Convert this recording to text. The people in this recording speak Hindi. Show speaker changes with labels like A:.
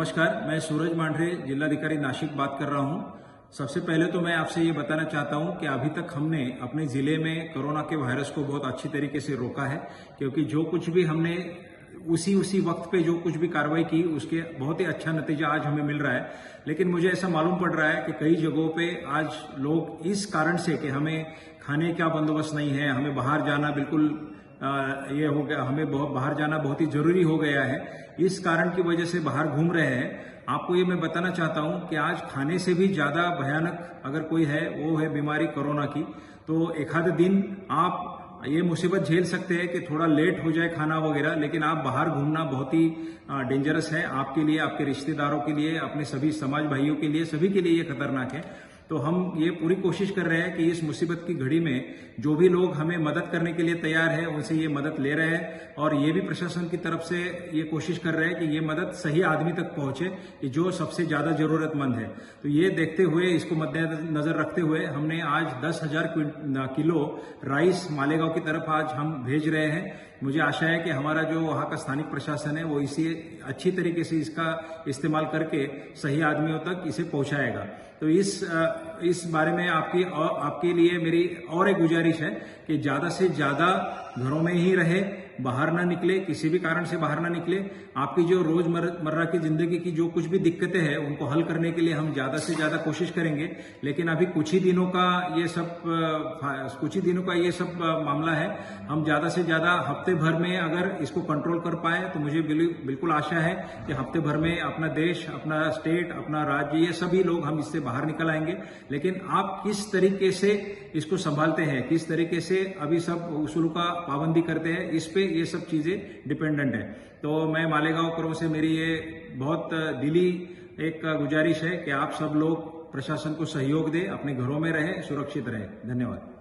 A: नमस्कार, मैं सूरज मांढरे, जिलाधिकारी नासिक बात कर रहा हूँ। सबसे पहले तो मैं आपसे ये बताना चाहता हूँ कि अभी तक हमने अपने ज़िले में कोरोना के वायरस को बहुत अच्छी तरीके से रोका है, क्योंकि जो कुछ भी हमने उसी उसी वक्त पे जो कुछ भी कार्रवाई की, उसके बहुत ही अच्छा नतीजा आज हमें मिल रहा है। लेकिन मुझे ऐसा मालूम पड़ रहा है कि कई जगहों पे आज लोग इस कारण से कि हमें खाने का बंदोबस्त नहीं है, हमें बाहर जाना बिल्कुल ये हो गया, हमें बहुत बाहर जाना बहुत ही ज़रूरी हो गया है। इस कारण की वजह से बाहर घूम रहे हैं। आपको ये मैं बताना चाहता हूँ कि आज खाने से भी ज़्यादा भयानक अगर कोई है, वो है बीमारी कोरोना की। तो एक आध दिन आप ये मुसीबत झेल सकते हैं कि थोड़ा लेट हो जाए खाना वगैरह, लेकिन आप बाहर घूमना बहुत ही डेंजरस है। आपके लिए, आपके रिश्तेदारों के लिए, अपने सभी समाज भाइयों के लिए, सभी के लिए ये खतरनाक है। तो हम ये पूरी कोशिश कर रहे हैं कि इस मुसीबत की घड़ी में जो भी लोग हमें मदद करने के लिए तैयार है, उनसे ये मदद ले रहे हैं और ये भी प्रशासन की तरफ़ से ये कोशिश कर रहे हैं कि ये मदद सही आदमी तक पहुँचे जो सबसे ज़्यादा जरूरतमंद है। तो ये देखते हुए, इसको मद्देनजर रखते हुए हमने आज दस हज़ार किलो राइस मालेगांव की तरफ़ आज हम भेज रहे हैं। मुझे आशा है कि हमारा जो वहाँ का स्थानिक प्रशासन है, वो इसे अच्छी तरीके से इसका इस्तेमाल करके सही आदमियों तक इसे पहुँचाएगा। तो इस इस बारे में आपकी आपके लिए मेरी और एक गुजारिश है कि ज़्यादा से ज़्यादा घरों में ही रहे बाहर ना निकले, किसी भी कारण से बाहर ना निकले, आपकी जो रोज़मर्रा की ज़िंदगी की जो कुछ भी दिक्कतें हैं, उनको हल करने के लिए हम ज़्यादा से ज़्यादा कोशिश करेंगे। लेकिन अभी कुछ ही दिनों का ये सब कुछ ही दिनों का ये सब मामला है। हम ज़्यादा से ज़्यादा हफ़्ते भर में अगर इसको कंट्रोल कर पाए तो मुझे बिल्कुल आशा है कि हफ़्ते भर में अपना देश, अपना स्टेट अपना राज्य, ये सभी लोग हम इससे बाहर निकल आएँगे। लेकिन आप किस तरीके से इसको संभालते हैं, किस तरीके से अभी सब उसूलों का पाबंदी करते हैं, इस पे ये सब चीज़ें डिपेंडेंट है। तो मैं मालेगांव करो से मेरी ये बहुत दिली एक गुजारिश है कि आप सब लोग प्रशासन को सहयोग दें, अपने घरों में रहें, सुरक्षित रहें। धन्यवाद।